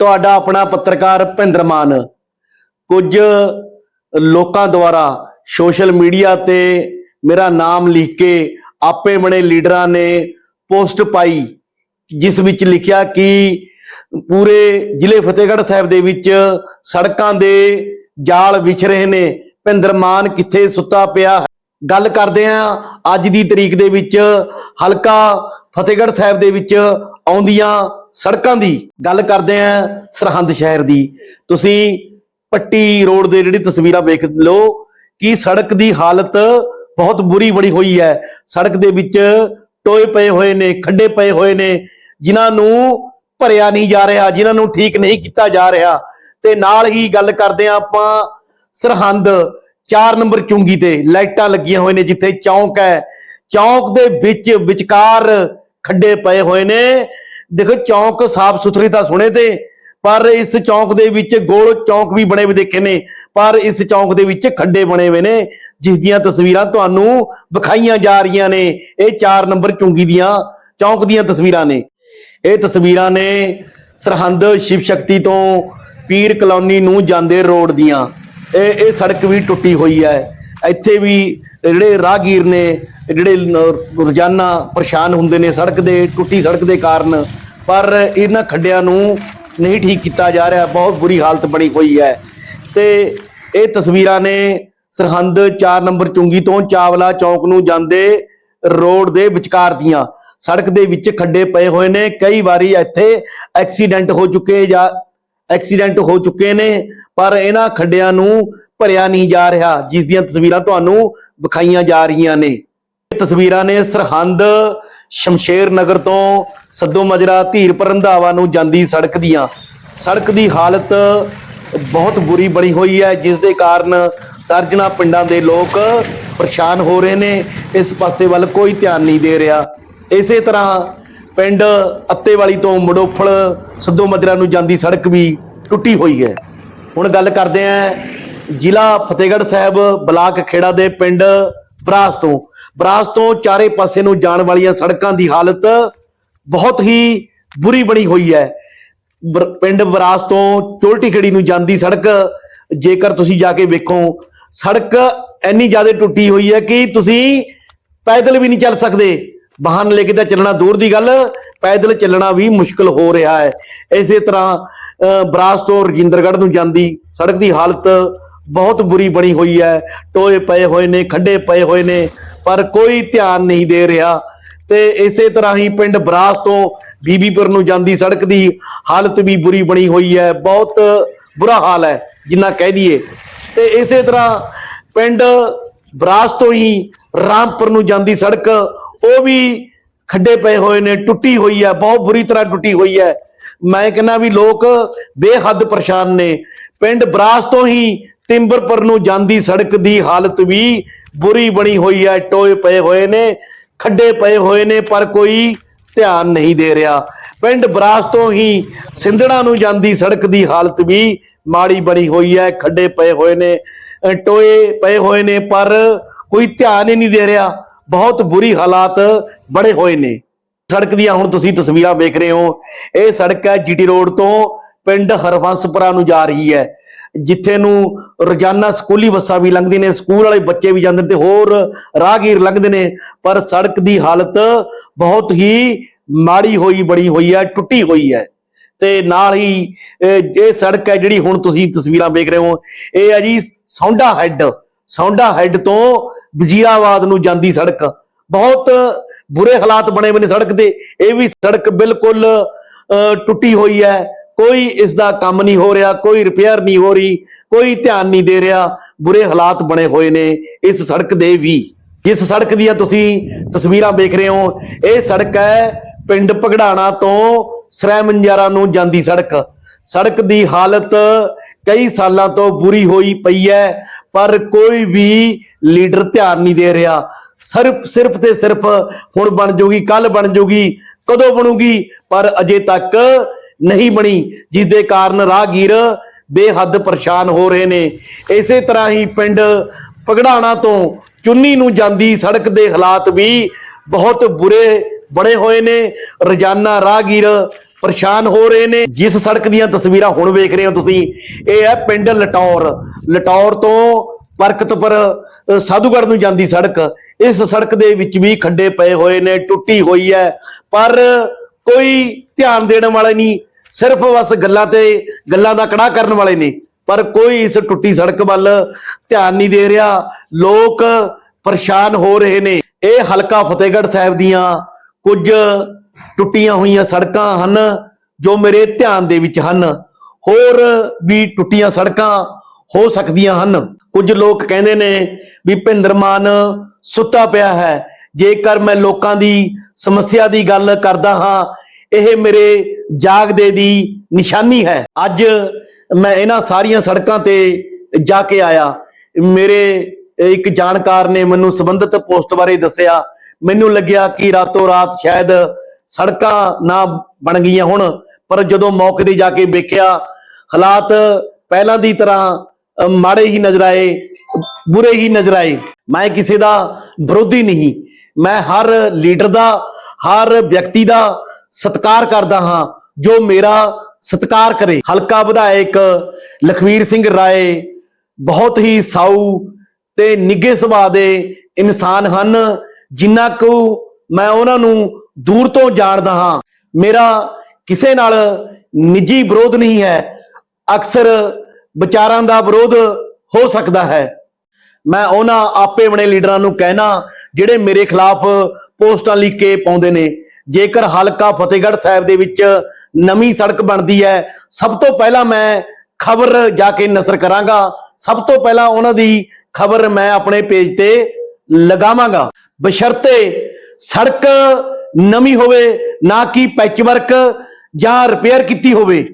ਤੁਹਾਡਾ ਆਪਣਾ ਪੱਤਰਕਾਰ ਭਿੰਦਰ ਮਾਨ। ਕੁਝ ਲੋਕਾਂ ਦੁਆਰਾ ਸੋਸ਼ਲ ਮੀਡੀਆ ਤੇ ਮੇਰਾ ਨਾਮ ਲਿਖ ਕੇ ਆਪੇ ਬਣੇ ਲੀਡਰਾਂ ਨੇ ਪੋਸਟ ਪਾਈ, ਜਿਸ ਵਿੱਚ ਲਿਖਿਆ ਕਿ ਪੂਰੇ ਜ਼ਿਲ੍ਹੇ ਫਤਿਹਗੜ੍ਹ ਸਾਹਿਬ ਦੇ ਵਿੱਚ ਸੜਕਾਂ ਦੇ ਜਾਲ ਵਿਛ ਰਹੇ ਨੇ। ਭਿੰਦਰ ਮਾਨ ਕਿੱਥੇ ਸੁੱਤਾ ਪਿਆ ਹੈ? ਗੱਲ ਕਰਦੇ ਹਾਂ ਅੱਜ ਦੀ ਤਰੀਕ ਦੇ ਵਿੱਚ ਹਲਕਾ ਫਤਿਹਗੜ੍ਹ ਸਾਹਿਬ ਦੇ ਵਿੱਚ ਆਉਂਦੀਆਂ ਸੜਕਾਂ ਦੀ ਗੱਲ ਕਰਦੇ ਹਾਂ ਸਰਹੰਦ ਸ਼ਹਿਰ ਦੀ। ਤੁਸੀਂ ਪੱਟੀ ਰੋਡ ਦੇ ਜਿਹੜੀ ਤਸਵੀਰਾਂ ਵੇਖ ਲਓ ਕਿ ਸੜਕ ਦੀ ਹਾਲਤ ਬਹੁਤ ਬੁਰੀ ਬਣੀ ਹੋਈ ਹੈ। ਸੜਕ ਦੇ ਵਿੱਚ ਟੋਏ ਪਏ ਹੋਏ ਨੇ, ਖੱਡੇ ਪਏ ਹੋਏ ਨੇ, ਜਿਨ੍ਹਾਂ ਨੂੰ ਭਰਿਆ ਨਹੀਂ ਜਾ ਰਿਹਾ, ਜਿਨ੍ਹਾਂ ਨੂੰ ਠੀਕ ਨਹੀਂ ਕੀਤਾ ਜਾ ਰਿਹਾ। ਤੇ ਨਾਲ ਹੀ ਗੱਲ ਕਰਦੇ ਹਾਂ ਆਪਾਂ ਸਰਹੰਦ 4 ਨੰਬਰ ਚੁੰਗੀ ਤੇ ਲਾਈਟਾਂ ਲੱਗੀਆਂ ਹੋਏ ਨੇ, ਜਿੱਥੇ ਚੌਂਕ ਹੈ। ਚੌਂਕ ਦੇ ਵਿੱਚ ਵਿਚਕਾਰ ਖੱਡੇ ਪਏ ਹੋਏ ਨੇ ਦੇਖੋ ਚੌਂਕ ਸਾਫ਼ ਸੁਥਰੀ ਤਾਂ ਸੁਣੇ ਤੇ, ਪਰ ਇਸ ਚੌਂਕ ਦੇ ਵਿੱਚ ਗੋਲ ਚੌਂਕ ਵੀ ਬਣੇ ਹੋਏ ਦੇਖੇ ਨੇ, ਪਰ ਇਸ ਚੌਂਕ ਦੇ ਵਿੱਚ ਖੱਡੇ ਬਣੇ ਹੋਏ ਨੇ, ਜਿਸ ਦੀਆਂ ਤਸਵੀਰਾਂ ਤੁਹਾਨੂੰ ਵਿਖਾਈਆਂ ਜਾ ਰਹੀਆਂ ਨੇ, ਇਹ 4 ਨੰਬਰ ਚੁੰਗੀ ਦੀਆਂ ਚੌਂਕ ਦੀਆਂ ਤਸਵੀਰਾਂ ਨੇ। ਇਹ ਤਸਵੀਰਾਂ ਨੇ ਸਰਹੰਦ ਸ਼ਿਵ ਸ਼ਕਤੀ ਤੋਂ ਪੀਰ ਕਲੋਨੀ ਨੂੰ ਜਾਂਦੇ ਰੋਡ ਦੀਆਂ। ਇਹ ਇਹ ਸੜਕ ਵੀ ਟੁੱਟੀ ਹੋਈ ਹੈ। ਇੱਥੇ ਵੀ ਜਿਹੜੇ ਰਾਹਗੀਰ ਨੇ ਜਿਹੜੇ ਰੋਜ਼ਾਨਾ ਪਰੇਸ਼ਾਨ ਹੁੰਦੇ ਨੇ ਸੜਕ ਦੇ, ਟੁੱਟੀ ਸੜਕ ਦੇ ਕਾਰਨ, ਪਰ ਇਹਨਾਂ ਖੱਡਿਆਂ ਨੂੰ ਨਹੀਂ ਠੀਕ ਕੀਤਾ ਜਾ ਰਿਹਾ, ਬਹੁਤ ਬੁਰੀ ਹਾਲਤ ਬਣੀ ਹੋਈ ਹੈ। ਤੇ ਇਹ ਤਸਵੀਰਾਂ ਨੇ ਸਰਹੰਦ 4 ਨੰਬਰ ਚੁੰਗੀ ਤੋਂ ਚਾਵਲਾ ਚੌਕ ਨੂੰ ਜਾਂਦੇ ਰੋਡ ਦੇ ਵਿਚਕਾਰ ਦੀਆਂ। ਸੜਕ ਦੇ ਵਿੱਚ ਖੱਡੇ ਪਏ ਹੋਏ ਨੇ, ਕਈ ਵਾਰੀ ਇੱਥੇ ਐਕਸੀਡੈਂਟ ਹੋ ਚੁੱਕੇ ਜਾਂ ਐਕਸੀਡੈਂਟ ਹੋ ਚੁੱਕੇ ਨੇ, ਪਰ ਇਹਨਾਂ ਖੱਡਿਆਂ ਨੂੰ ਭਰਿਆ ਨਹੀਂ ਜਾ ਰਿਹਾ, ਜਿਸ ਦੀਆਂ ਤਸਵੀਰਾਂ ਤੁਹਾਨੂੰ ਵਿਖਾਈਆਂ ਜਾ ਰਹੀਆਂ ਨੇ। ਇਹ ਤਸਵੀਰਾਂ ਨੇ ਸਰਹੰਦ ਸ਼ਮਸ਼ੇਰ ਨਗਰ ਤੋਂ ਸੱਦੋ ਮਜਰਾ ਧੀਰਪੁਰ ਰੰਧਾਵਾ ਨੂੰ ਜਾਂਦੀ ਸੜਕ ਦੀਆਂ। ਸੜਕ ਦੀ ਹਾਲਤ ਬਹੁਤ ਬੁਰੀ ਬਣੀ ਹੋਈ ਹੈ, ਜਿਸ ਦੇ ਕਾਰਨ ਦਰਜਨਾ ਪਿੰਡਾਂ ਦੇ ਲੋਕ ਪਰੇਸ਼ਾਨ ਹੋ ਰਹੇ ਨੇ, ਇਸ ਪਾਸੇ ਵੱਲ ਕੋਈ ਧਿਆਨ ਨਹੀਂ ਦੇ ਰਿਹਾ। ਇਸੇ ਤਰ੍ਹਾਂ ਪਿੰਡ ਅੱਤੇਵਾਲੀ ਤੋਂ ਮੜੋਫਲ ਸਿੱਧੂ ਮਜਰਾ ਨੂੰ ਜਾਂਦੀ ਸੜਕ ਵੀ ਟੁੱਟੀ ਹੋਈ ਹੈ। ਹੁਣ ਗੱਲ ਕਰਦੇ ਆਂ ਜ਼ਿਲ੍ਹਾ ਫਤਿਹਗੜ੍ਹ ਸਾਹਿਬ ਬਲਾਕ ਖੇੜਾ ਦੇ ਪਿੰਡ ਬਰਾਸ ਤੋਂ। ਬਰਾਸ ਤੋਂ ਚਾਰੇ ਪਾਸੇ ਨੂੰ ਜਾਣ ਵਾਲੀਆਂ ਸੜਕਾਂ ਦੀ ਹਾਲਤ ਬਹੁਤ ਹੀ ਬੁਰੀ ਬਣੀ ਹੋਈ ਹੈ। ਪਿੰਡ ਬਰਾਸ ਤੋਂ ਚੋਲਟੀ ਖੇੜੀ ਨੂੰ ਜਾਂਦੀ ਸੜਕ, ਜੇਕਰ ਤੁਸੀਂ ਜਾ ਕੇ ਵੇਖੋ, ਸੜਕ ਇੰਨੀ ਜ਼ਿਆਦਾ ਟੁੱਟੀ ਹੋਈ ਹੈ ਕਿ ਤੁਸੀਂ ਪੈਦਲ ਵੀ ਨਹੀਂ ਚੱਲ ਸਕਦੇ। ਵਾਹਨ ਲੈ ਕੇ ਤਾਂ ਚੱਲਣਾ ਦੂਰ ਦੀ ਗੱਲ, ਪੈਦਲ ਚੱਲਣਾ ਵੀ ਮੁਸ਼ਕਲ ਹੋ ਰਿਹਾ ਹੈ। ਇਸੇ ਤਰ੍ਹਾਂ ਬਰਾਸ ਤੋਂ ਰਜਿੰਦਰਗੜ੍ਹ ਨੂੰ ਜਾਂਦੀ ਸੜਕ ਦੀ ਹਾਲਤ ਬਹੁਤ ਬੁਰੀ ਬਣੀ ਹੋਈ ਹੈ। ਟੋਏ ਪਏ ਹੋਏ ਨੇ, ਖੱਡੇ ਪਏ ਹੋਏ ਨੇ, ਪਰ ਕੋਈ ਧਿਆਨ ਨਹੀਂ ਦੇ ਰਿਹਾ। ਤੇ ਇਸੇ ਤਰ੍ਹਾਂ ਹੀ ਪਿੰਡ ਬਰਾਸ ਤੋਂ ਬੀਬੀਪੁਰ ਨੂੰ ਜਾਂਦੀ ਸੜਕ ਦੀ ਹਾਲਤ ਵੀ ਬੁਰੀ ਬਣੀ ਹੋਈ ਹੈ। ਬਹੁਤ ਬੁਰਾ ਹਾਲ ਹੈ, ਜਿੰਨਾ ਕਹਿ ਦਈਏ। ਤੇ ਇਸੇ ਤਰ੍ਹਾਂ ਪਿੰਡ ਬਰਾਸ ਤੋਂ ਹੀ ਰਾਮਪੁਰ ਨੂੰ ਜਾਂਦੀ ਸੜਕ ਉਹ ਵੀ ਖੱਡੇ ਪਏ ਹੋਏ ਨੇ, ਟੁੱਟੀ ਹੋਈ ਹੈ, ਬਹੁਤ ਬੁਰੀ ਤਰ੍ਹਾਂ ਟੁੱਟੀ ਹੋਈ ਹੈ। ਮੈਂ ਕਹਿੰਦਾ ਵੀ ਲੋਕ ਬੇਹੱਦ ਪਰੇਸ਼ਾਨ ਨੇ। ਪਿੰਡ ਬਰਾਸ ਤੋਂ ਹੀ ਤਿੰਬਰਪੁਰ ਨੂੰ ਜਾਂਦੀ ਸੜਕ ਦੀ ਹਾਲਤ ਵੀ ਬੁਰੀ ਬਣੀ ਹੋਈ ਹੈ। ਟੋਏ ਪਏ ਹੋਏ ਨੇ, ਖੱਡੇ ਪਏ ਹੋਏ ਨੇ, ਪਰ ਕੋਈ ਧਿਆਨ ਨਹੀਂ ਦੇ ਰਿਹਾ। ਪਿੰਡ ਬਰਾਸ ਤੋਂ ਹੀ ਸਿੰਧੜਾ ਨੂੰ ਜਾਂਦੀ ਸੜਕ ਦੀ ਹਾਲਤ ਵੀ ਮਾੜੀ ਬਣੀ ਹੋਈ ਹੈ। ਖੱਡੇ ਪਏ ਹੋਏ ਨੇ ਟੋਏ ਪਏ ਹੋਏ ਨੇ, ਪਰ ਕੋਈ ਧਿਆਨ ਹੀ ਨਹੀਂ ਦੇ ਰਿਹਾ। ਬਹੁਤ ਬੁਰੀ ਹਾਲਾਤ ਬਣੇ ਹੋਏ ਨੇ। ਸੜਕ ਦੀਆਂ ਹੁਣ ਤੁਸੀਂ ਤਸਵੀਰਾਂ ਵੇਖ ਰਹੇ ਹੋ, ਇਹ ਸੜਕ ਹੈ ਜੀਟੀ ਰੋਡ ਤੋਂ ਪਿੰਡ ਹਰਵੰਸਪੁਰਾ ਨੂੰ ਜਾ ਰਹੀ ਹੈ, ਜਿੱਥੇ ਨੂੰ ਰੋਜ਼ਾਨਾ ਸਕੂਲੀ ਬੱਸਾਂ ਵੀ ਲੰਘਦੀਆਂ ਨੇ, ਸਕੂਲ ਵਾਲੇ ਬੱਚੇ ਵੀ ਜਾਂਦੇ ਨੇ ਤੇ ਹੋਰ ਰਾਹਗੀਰ ਲੰਘਦੇ ਨੇ, ਪਰ ਸੜਕ ਦੀ ਹਾਲਤ ਬਹੁਤ ਹੀ ਮਾੜੀ ਹੋਈ, ਬਣੀ ਹੋਈ ਹੈ, ਟੁੱਟੀ ਹੋਈ ਹੈ। ਤੇ ਨਾਲ ਹੀ ਇਹ ਸੜਕ ਹੈ ਜਿਹੜੀ ਹੁਣ ਤੁਸੀਂ ਤਸਵੀਰਾਂ ਵੇਖ ਰਹੇ ਹੋ, ਇਹ ਹੈ ਜੀ ਸੌਂਡਾ ਹੈੱਡ। ਸੌਂਡਾ ਹੈੱਡ ਤੋਂ ਵਜ਼ੀਰਾਬਾਦ ਨੂੰ ਜਾਂਦੀ ਸੜਕ। ਬਹੁਤ ਬੁਰੇ ਹਾਲਾਤ ਬਣੇ ਹੋਏ ਨੇ ਸੜਕ ਦੇ। ਇਹ ਵੀ ਸੜਕ ਬਿਲਕੁਲ ਟੁੱਟੀ ਹੋਈ ਹੈ। ਕੋਈ ਇਸ ਦਾ ਕੰਮ ਨਹੀਂ ਹੋ ਰਿਹਾ, ਕੋਈ ਰਿਪੇਅਰ ਨਹੀਂ ਹੋ ਰਹੀ, ਕੋਈ ਧਿਆਨ ਨਹੀਂ ਦੇ ਰਿਹਾ। ਬੁਰੇ ਹਾਲਾਤ ਬਣੇ ਹੋਏ ਨੇ ਇਸ ਸੜਕ ਦੇ ਵੀ। ਜਿਸ ਸੜਕ ਦੀਆਂ ਤੁਸੀਂ ਤਸਵੀਰਾਂ ਵੇਖ ਰਹੇ ਹੋ, ਇਹ ਸੜਕ ਹੈ ਪਿੰਡ ਪਗੜਾਣਾ ਤੋਂ ਸਰੈ ਨੂੰ ਜਾਂਦੀ ਸੜਕ। ਸੜਕ ਦੀ ਹਾਲਤ ਕਈ ਸਾਲਾਂ ਤੋਂ ਬੁਰੀ ਹੋਈ ਪਈ ਹੈ, ਪਰ ਕੋਈ ਵੀ ਲੀਡਰ ਧਿਆਨ ਨਹੀਂ ਦੇ ਰਿਹਾ। ਸਿਰਫ ਸਿਰਫ ਤੇ ਸਿਰਫ ਹੁਣ ਬਣ ਜੂਗੀ ਕੱਲ ਬਣ ਜੂਗੀ ਕਦੋਂ ਬਣੂਗੀ, ਪਰ ਅਜੇ ਤੱਕ ਨਹੀਂ ਬਣੀ ਜਿਸ ਦੇ ਕਾਰਨ ਰਾਹਗੀਰ ਬੇਹੱਦ ਪਰੇਸ਼ਾਨ ਹੋ ਰਹੇ ਨੇ। ਇਸੇ ਤਰ੍ਹਾਂ ਹੀ ਪਿੰਡ ਪਗੜਾਣਾ ਤੋਂ ਚੁੰਨੀ ਨੂੰ ਜਾਂਦੀ ਸੜਕ ਦੇ ਹਾਲਾਤ ਵੀ ਬਹੁਤ ਬੁਰੇ ਬੜੇ ਹੋਏ ਨੇ। ਰੋਜ਼ਾਨਾ ਰਾਹਗੀਰ ਪਰੇਸ਼ਾਨ ਹੋ ਰਹੇ ਨੇ। ਜਿਸ ਸੜਕ ਦੀਆਂ ਤਸਵੀਰਾਂ ਹੁਣ ਵੇਖ ਰਹੇ ਹੋ ਤੁਸੀਂ ਇਹ ਹੈ ਪਿੰਡ ਲਟੌਰ। ਲਟੌਰ ਤੋਂ ਬਰਕਤਪੁਰ ਅ, ਨੂੰ ਜਾਂਦੀ ਸੜਕ। ਇਸ ਸੜਕ ਦੇ ਵਿੱਚ ਵੀ ਖੱਡੇ ਪਏ ਹੋਏ ਨੇ ਟੁੱਟੀ ਹੋਈ ਹੈ। ਪਰ ਕੋਈ ਧਿਆਨ ਦੇਣ ਵਾਲਾ ਨਹੀਂ ਸਿਰਫ ਬਸ ਗੱਲਾਂ ਤੇ ਗੱਲਾਂ ਦਾ ਕੜਾ ਕਰਨ ਵਾਲੇ ਨੇ। ਪਰ ਕੋਈ ਇਸ ਟੁੱਟੀ ਸੜਕ ਵੱਲ ਧਿਆਨ ਨਹੀਂ ਦੇ ਰਿਹਾ। ਲੋਕ ਪਰੇਸ਼ਾਨ ਹੋ ਰਹੇ ਨੇ। ਇਹ ਹਲਕਾ ਫਤਿਹਗੜ੍ਹ ਸਾਹਿਬ ਦੀਆਂ ਕੁਝ ਟੁੱਟੀਆਂ ਹੋਈਆਂ ਸੜਕਾਂ ਹਨ, ਜੋ ਮੇਰੇ ਧਿਆਨ ਦੇ ਵਿੱਚ ਹਨ। ਹੋਰ ਵੀ ਟੁੱਟੀਆਂ ਸੜਕਾਂ ਹੋ ਸਕਦੀਆਂ ਹਨ। ਕੁਝ ਲੋਕ ਕਹਿੰਦੇ ਨੇ ਵੀ ਭਿੰਦਰ ਮਾਨ ਸੁੱਤਾ ਪਿਆ ਹੈ। ਜੇਕਰ ਮੈਂ ਲੋਕਾਂ ਦੀ ਸਮੱਸਿਆ ਦੀ ਗੱਲ ਕਰਦਾ ਹਾਂ, ਇਹ ਮੇਰੇ ਜਾਗਦੇ ਦੀ ਨਿਸ਼ਾਨੀ ਹੈ। ਅੱਜ ਮੈਂ ਇਹਨਾਂ ਸਾਰੀਆਂ ਸੜਕਾਂ ਤੇ ਜਾ ਕੇ ਆਇਆ। ਮੇਰੇ ਇੱਕ ਜਾਣਕਾਰ ਨੇ ਮੈਨੂੰ ਸੰਬੰਧਿਤ ਪੋਸਟ ਬਾਰੇ ਦੱਸਿਆ। ਮੈਨੂੰ ਲੱਗਿਆ ਕਿ ਰਾਤੋਂ ਰਾਤ ਸ਼ਾਇਦ ਸੜਕਾਂ ਨਾ ਬਣ ਗਈਆਂ ਹੁਣ, ਪਰ ਜਦੋਂ ਮੌਕੇ ਤੇ ਜਾ ਕੇ ਵੇਖਿਆ, ਹਾਲਾਤ ਪਹਿਲਾਂ ਦੀ ਤਰ੍ਹਾਂ ਮਾੜੇ ਹੀ ਨਜ਼ਰ ਆਏ, ਬੁਰੇ ਹੀ ਨਜ਼ਰ ਆਏ। ਮੈਂ ਕਿਸੇ ਦਾ ਵਿਰੋਧੀ ਨਹੀਂ, ਮੈਂ ਹਰ ਲੀਡਰ ਦਾ, ਹਰ ਵਿਅਕਤੀ ਦਾ ਸਤਿਕਾਰ ਕਰਦਾ ਹਾਂ, ਜੋ ਮੇਰਾ ਸਤਿਕਾਰ ਕਰੇ। ਹਲਕਾ ਵਿਧਾਇਕ ਲਖਵੀਰ ਸਿੰਘ ਰਾਏ ਬਹੁਤ ਹੀ ਸਾਊ ਤੇ ਨਿੱਘੇ ਸੁਭਾਅ ਦੇ ਇਨਸਾਨ ਹਨ, ਜਿੰਨਾ ਕੁ ਮੈਂ ਉਹਨਾਂ ਨੂੰ ਦੂਰ ਤੋਂ ਜਾਣਦਾ ਹਾਂ। ਮੇਰਾ ਕਿਸੇ ਨਾਲ ਨਿੱਜੀ ਵਿਰੋਧ ਨਹੀਂ ਹੈ। ਅਕਸਰ ਵਿਚਾਰਾਂ ਦਾ ਵਿਰੋਧ ਹੋ ਸਕਦਾ ਹੈ। ਮੈਂ ਉਹਨਾਂ ਆਪੇ ਬਣੇ ਲੀਡਰਾਂ ਨੂੰ ਕਹਿਣਾ, ਜਿਹੜੇ ਮੇਰੇ ਖਿਲਾਫ ਪੋਸਟਾਂ ਲਿਖ ਕੇ ਪਾਉਂਦੇ ਨੇ। ਜੇਕਰ ਹਲਕਾ ਫਤਿਹਗੜ੍ਹ ਸਾਹਿਬ ਦੇ ਵਿੱਚ ਨਵੀਂ ਸੜਕ ਬਣਦੀ ਹੈ, ਸਭ ਤੋਂ ਪਹਿਲਾਂ ਮੈਂ ਖਬਰ ਜਾ ਕੇ ਨਸ਼ਰ ਕਰਾਂਗਾ। ਸਭ ਤੋਂ ਪਹਿਲਾਂ ਉਹਨਾਂ ਦੀ ਖਬਰ ਮੈਂ ਆਪਣੇ ਪੇਜ ਤੇ ਲਗਾਵਾਂਗਾ। ਬਸ਼ਰਤੇ ਸੜਕ ਨਵੀਂ ਹੋਵੇ ਨਾ ਕਿ ਪੈਚ ਵਰਕ ਜਾਂ ਰਿਪੇਅਰ ਕੀਤੀ ਹੋਵੇ।